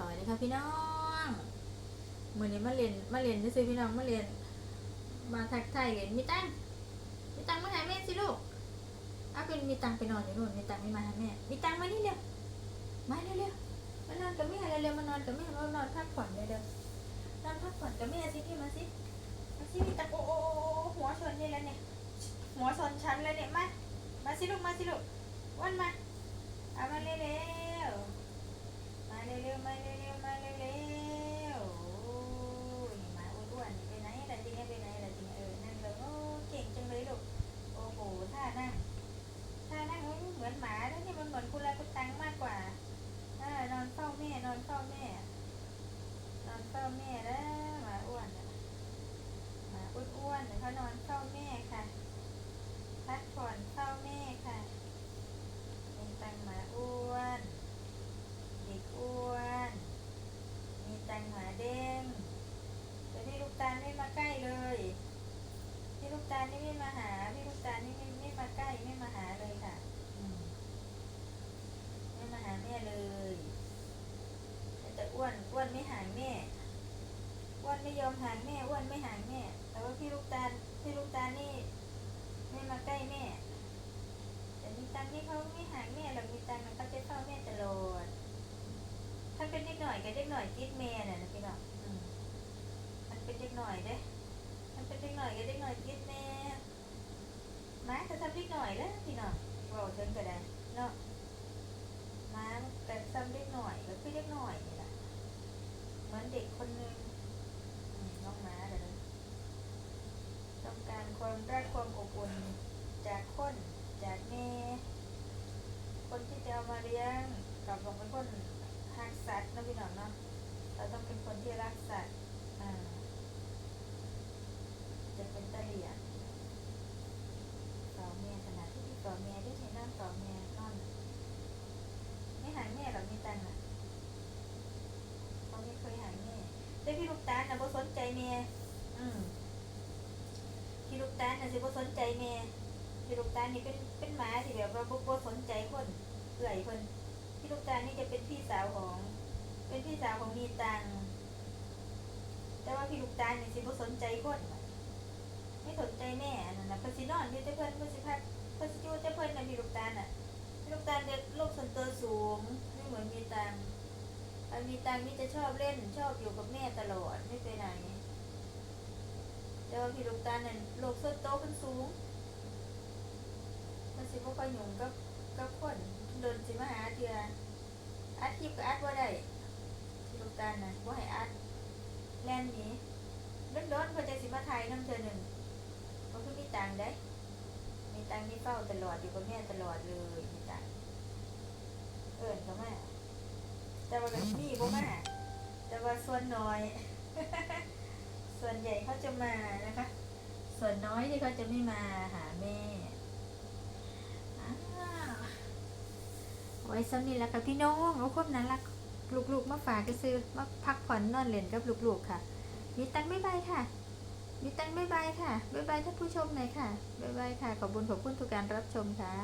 สอยเลยค่ะพี่น้องเมือนี้มาเรียนมาเรียนซื้อพี่น้องมาเรียนมาทักทายเรียนมีตังมีตังมาหาแม่สิลูกเอาเป็นมีตังไปนอนอยู่นู่นมีตังไม่มาหาแม่มีตังมานี่เร็วมาเร็วเร็วมานอนกับแม่เร็วๆมานอนกับแม่มานอนพักผ่อนเร็วๆนอนพักผ่อนกับแม่สิพี่มาสิมาสิมีตังโอ้โอ้โอ้หัวชนนี่แล้วเนี่ยหัวชนชั้นเลยเนี่ยมามาสิลูกมาสิลูกวันมาเอามาเร็วๆ เร็วๆมาเร็วๆมาเร็วๆโอ้ยหมาอ้วนๆไปไหนล่ะจริงไปไหนล่ะจริงเออนั่งเลยโอ้เก่งจังเลยลูกโอ้โหท่านั่งท่านั่งเหมือนหมาแล้วนี่มันเหมือนคุณลาคุณตังมากกว่าอ่านอนเฝ้าแม่นอนเฝ้าแม่นอนเฝ้าแม่แล้วหมาอ้วนหมาอ้วนๆเขานอนเฝ้าแม่ค่ะพักผ่อนเฝ้าแม่ค่ะเป็นตังหมาอ้วน เด็กอ้วน มีตังหมาเด้งแต่พี่ลูกตาลไม่มาใกล้เลย พี่ลูกตาลนี่ไม่มาหา พี่ลูกตาลนี่ไม่ไม่มาใกล้ไม่มาหาเลยค่ะไม่มาหาแม่เลยแต่อ้วนอ้วนไม่หาแม่อ้วนไม่ยอมหาแม่อ้วนไม่หาแม่ แต่ว่าพี่ลูกตาลพี่ลูกตาลนี่ไม่มาใกล้แม่แต่มีตังนี่เขาไม่หาแม่หรอกมีตังมันเขาจะเฝ้าแม่ตลอด ถ้าเป็ หน่อยก็เด็กหน่อยจิตแม่น่ะนะพี่น้องอืมมันเป็นเด็กหน่อยเด้ มันเป็นเด็กหน่อยก็เด็กหน่อยจิตแม่ม้าจะทำเด็กหน่อยแล้วพี่น้องเว่าถึงก็ได้เนาะม้าแต่ทำเด็กหน่อยก็คือเด็กหน่อยนี่แหละเหมือนเด็กคนหนึงน้องม้าเดี๋ยวนะต้องการความรักความอบอุ่นจากคนจากแม่คนที่จะเอามาเลี้ยงกับลงเป็นคน รักสัตว์นะพี่น้องเนาะเราต้องเป็นคนที่รักสัตว์อ่าจะเป็นตะเลียต่อเมียขนาดที่พี่ต่อเมียได้ใช้นั่งต่อเมียนอนไม่หายแม่หรอกมีตังค์อะเขาไม่เคยหายแม่แต่พี่ลูกตาลนะบ่สนใจเมียอืมพี่ลูกตาลนะสิบ่สนใจเมียพี่ลูกตาลนี่เป็นเป็นหมาที่แบบว่าบ่บ่สนใจคนเอื่อยคน ลูกตาลนี่จะเป็นพี่สาวของ เป็นพี่สาวของมีตัง แต่ว่าพี่ลูกตาลนี่สิบ่สนใจคนไม่สนใจแม่นั่นนะเพิ่นสินอนอยู่แต่เพิ่นเพิ่นสิพักเพิ่นสิอยู่แต่เพิ่นน่ะมีลูกตาลน่ะมีลูกตาลเด็กโลกส่วนตัวสูงไม่เหมือนมีตังอันมีตังนี่จะชอบเล่นชอบอยู่กับแม่ตลอดไม่ไปไหนแต่ว่าพี่ลูกตาลน่ะโลกส่วนตัวเพิ่นสูงมันสิบ่ค่อยหยุ่งกับ กับคนเดินสิมาหาเทื่ออัดคลิปก็อัดบ่าได้พี่ลูกตาลน่ะบ่ให้อัดแล่นหนีโดนๆเพิ่นจะสิมาไทยน้ำเธอหนึ่งก็คือมีตังได้ มีตังมีเฝ้าตลอดอยู่กับแม่ตลอดเลยมีตังเอิญเขามาแต่ว่ากับมีบ่มาแต่ว่าส่วนน้อย ส่วนใหญ่เขาจะมานะคะ ส่วนน้อยที่เขาจะไม่มาหาแม่ ไว้ซ้ำนี่แล้วค่ะพี่น้องเอาความน่ารักลูกๆมาฝากก็ซื้อมาพักผ่อนนอนเล่นกับลูกๆค่ะ มีตังค์บ๊ายบายค่ะ มีตังค์บ๊ายบายค่ะบ๊ายบายท่านผู้ชมหน่อยค่ะบ๊ายบายค่ะ ขอบคุณขอบคุณทุกการรับชมค่ะ